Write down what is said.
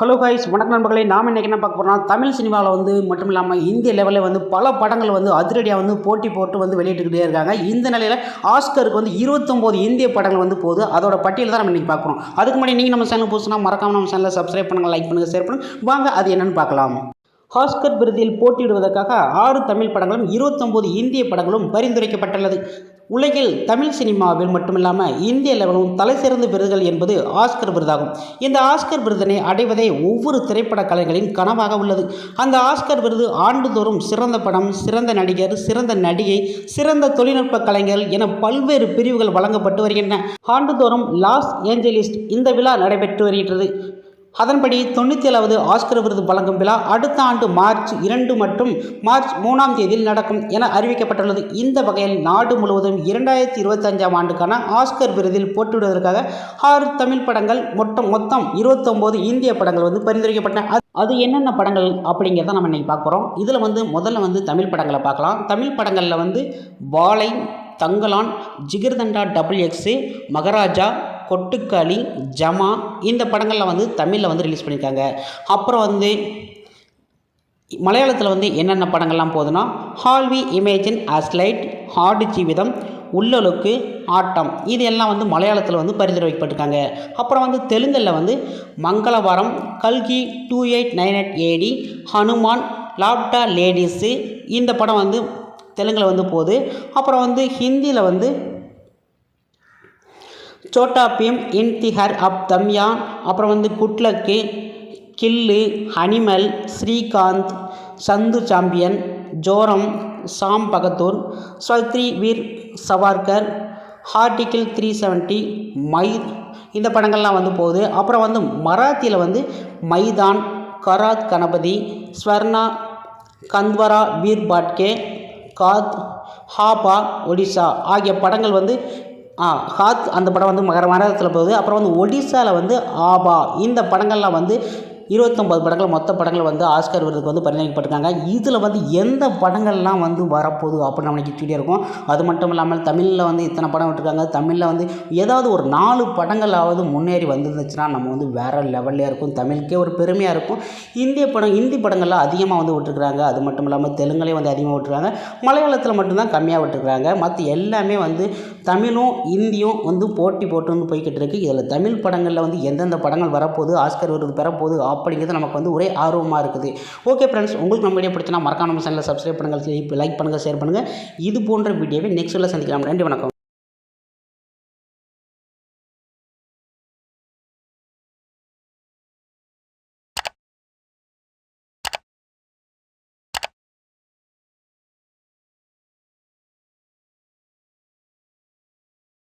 Hello guys வணக்கம் நண்பர்களே. நாம் இன்றைக்கி என்ன பார்க்க போகிறோம்னா தமிழ் சினிமாவில் வந்து மட்டும் இல்லாமல் இந்திய லெவலில் வந்து பல படங்கள் வந்து அதிரடியாக வந்து போட்டி போட்டு வந்து வெளியிட்டுக்கிட்டே இருக்காங்க. இந்த நிலையில் ஆஸ்கருக்கு வந்து இருபத்தொம்போது இந்திய படங்கள் வந்து போகுது. அதோட பட்டியல் தான் நம்ம இன்றைக்கி பார்க்குறோம் அதுக்கு முன்னாடி நீங்கள் நம்ம சேனல் புதுசுனா மறக்காம நம்ம சேனலை சப்ஸ்கிரைப் பண்ணுங்கள் லைக் பண்ணுங்கள் ஷேர் பண்ணுங்கள் வாங்க அது என்னென்னு பார்க்கலாம். ஆஸ்கர் விருதில் போட்டியிடுவதற்காக ஆறு தமிழ் படங்களும் இருபத்தொம்போது இந்திய படங்களும் பரிந்துரைக்கப்பட்டுள்ளது. உலகில் தமிழ் சினிமாவில் மட்டுமில்லாமல் இந்திய லெவலும் தலை சிறந்த விருதுகள் என்பது ஆஸ்கர் விருதாகும். இந்த ஆஸ்கர் விருதினை அடைவதே ஒவ்வொரு திரைப்பட கலைஞரின் கனவாக உள்ளது. அந்த ஆஸ்கர் விருது ஆண்டுதோறும் சிறந்த படம் சிறந்த நடிகர் சிறந்த நடிகை சிறந்த தொழில்நுட்ப கலைஞர் என பல்வேறு பிரிவுகள் வழங்கப்பட்டு வருகின்றன. ஆண்டுதோறும் லாஸ் ஏஞ்சலிஸ் இந்த விழா நடைபெற்று வருகின்றது. அதன்படி தொண்ணூற்றி ஏழாவது ஆஸ்கர் விருது வழங்கும் விழா அடுத்த ஆண்டு மார்ச் இரண்டு மற்றும் மார்ச் மூணாம் தேதியில் நடக்கும் என அறிவிக்கப்பட்டுள்ளது. இந்த வகையில் நாடு முழுவதும் இரண்டாயிரத்தி இருபத்தஞ்சாம் ஆண்டுக்கான ஆஸ்கர் விருதில் போட்டியிடுவதற்காக ஆறு தமிழ் படங்கள் மொத்தம் மொத்தம் இருபத்தொம்போது இந்திய படங்கள் வந்து பரிந்துரைக்கப்பட்டன. அது- என்னென்ன படங்கள் அப்படிங்கிறத நம்ம இன்றைக்கி பார்க்க போகிறோம் இதில் வந்து முதல்ல வந்து தமிழ் படங்களை பார்க்கலாம். தமிழ் படங்களில் வந்து வாழை தங்கலான் ஜிகிர்தண்டா டபுள் எக்ஸு மகாராஜா கொட்டுக்காளி ஜமா இந்த படங்களில் வந்து தமிழில் வந்து ரிலீஸ் பண்ணியிருக்காங்க அப்புறம் வந்து மலையாளத்தில் வந்து என்னென்ன படங்கள்லாம் போகுதுன்னா ஹால்வி இமேஜின் அஸ்லைட் ஹார்டு ஜீவிதம் உள்ளொழுக்கு ஆட்டம் இது எல்லாம் வந்து மலையாளத்தில் வந்து பரிந்துரைக்கப்பட்டிருக்காங்க. அப்புறம் வந்து தெலுங்கில் வந்து மங்களவாரம் கல்கி two eight nine eight AD Hanuman Laapataa ladies இந்த படம் வந்து தெலுங்கில் வந்து போகுது. அப்புறம் வந்து ஹிந்தியில் வந்து சோட்டா பீம் இன் அப் தம்யா அப்புறம் வந்து குட்லக்கு kill animal Srikanth Chandu champion Joram Sam Bahadur ஸ்வத்ரி Veer Savarkar article three seventy my இந்த படங்கள்லாம் வந்து போகுது. அப்புறம் வந்து மராத்தியில் வந்து மைதான் கராத் கணபதி ஸ்வர்ணா கந்த்வரா வீர் பாட்கே காத் ஹாபா ஒடிசா ஆகிய படங்கள் வந்து ஆ ஹாத் அந்த படம் வந்து மகர மரத்தில் போகுது அப்புறம் வந்து ஒடிசாவில் வந்து ஆபா. இந்த படங்கள்லாம் வந்து இருபத்தொம்பது படங்கள் மொத்த படங்கள் வந்து ஆஸ்கர் விருதுக்கு வந்து பரிந்துரைக்கப்பட்டிருக்காங்க இதில் வந்து எந்த படங்கள்லாம் வந்து வரப்போகுது அப்படின்னு நம்ம நினச்சிக்கிட்டே இருக்கும். அது மட்டும் இல்லாமல் தமிழில் வந்து இத்தனை படம் விட்டுருக்காங்க. தமிழில் வந்து ஏதாவது ஒரு நாலு படங்களாவது முன்னேறி வந்துருந்துச்சுன்னா நம்ம வந்து வேறு லெவல்லே இருக்கும். தமிழுக்கே ஒரு பெருமையாக இருக்கும். இந்திய படம் இந்தி படங்கள்லாம் அதிகமாக வந்து விட்டுருக்குறாங்க அது மட்டும் இல்லாமல் தெலுங்குலேயும் வந்து அதிகமாக விட்டுருக்காங்க. மலையாளத்தில் மட்டும்தான் கம்மியாக விட்டுருக்குறாங்க மற்ற எல்லாமே வந்து தமிழும் இந்தியும் வந்து போட்டி போட்டு வந்து போய்கிட்டு இருக்குது இதில் தமிழ் படங்களில் வந்து எந்தெந்த படங்கள் வரப்போகுது ஆஸ்கர் விருது பெறப்போகுது அப்படிங்கிறது நமக்கு வந்து ஒரே ஆர்வமாக இருக்குது. ஓகே ஃப்ரெண்ட்ஸ் உங்களுக்கு நம்ம வீடியோ பிடிச்சினா மறக்காம நம்ம சப்ஸ்கிரைப் பண்ணுங்கள். லைக் பண்ணுங்கள் ஷேர் பண்ணுங்கள். இது போன்ற வீடியோவை நெக்ஸ்ட் நெக்ஸ்ட்டில் சந்திக்கலாம். நன்றி வணக்கம்.